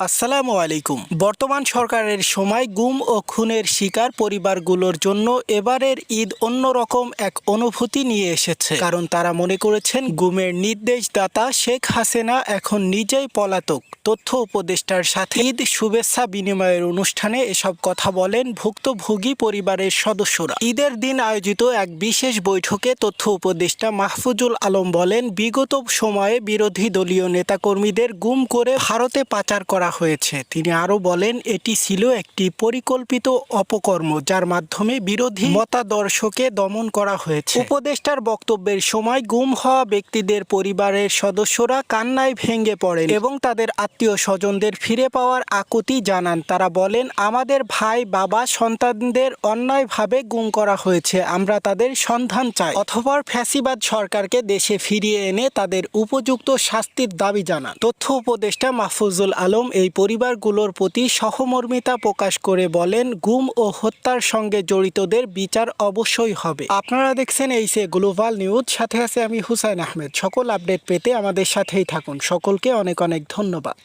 আসসালামু আলাইকুম। বর্তমান সরকারের সময় গুম ও খুনের শিকার পরিবারগুলোর জন্য এবারের ঈদ অন্যরকম এক অনুভূতি নিয়ে এসেছে। কারণ তারা মনে করেছেন, গুমের নির্দেশদাতা শেখ হাসিনা এখন নিজেই পলাতক। তথ্য উপদেষ্টার সাথে ঈদ শুভেচ্ছা বিনিময়ের অনুষ্ঠানে এসব কথা বলেন ভুক্তভোগী পরিবারের সদস্যরা। ঈদের দিন আয়োজিত এক বিশেষ বৈঠকে তথ্য উপদেষ্টা মাহফুজুল আলম বলেন, বিগত সময়ে বিরোধী দলীয় নেতাকর্মীদের গুম করে ভারতে পাচার করা হয়েছে। তিনি আরও বলেন, এটি ছিল একটি পরিকল্পিত অপকর্ম, যার মাধ্যমে বিরোধী মতাদর্শকে দমন করা হয়েছে। উপদেষ্টার বক্তব্যের সময় গুম হওয়া ব্যক্তিদের পরিবারের সদস্যরা কান্নায় ভেঙে পড়েন এবং তাদের আত্মীয় স্বজনদের ফিরে পাওয়ার আকুতি জানান। তারা বলেন, আমাদের ভাই, বাবা, সন্তানদের অন্যায়ভাবে গুম করা হয়েছে। আমরা তাদের সন্ধান চাই। অথবা ফ্যাসিবাদ সরকারকে দেশে ফিরিয়ে এনে তাদের উপযুক্ত শাস্তির দাবি জানান। তথ্য উপদেষ্টা মাহফুজুল আলম এই পরিবারগুলোর প্রতি সহমর্মিতা প্রকাশ করে বলেন, গুম ও হত্যার সঙ্গে জড়িতদের বিচার অবশ্যই হবে। আপনারা দেখছেন এই সে গ্লোবাল নিউজ, সাথে আছে আমি হুসাইন আহমেদ। সকল আপডেট পেতে আমাদের সাথেই থাকুন। সকলকে অনেক অনেক ধন্যবাদ।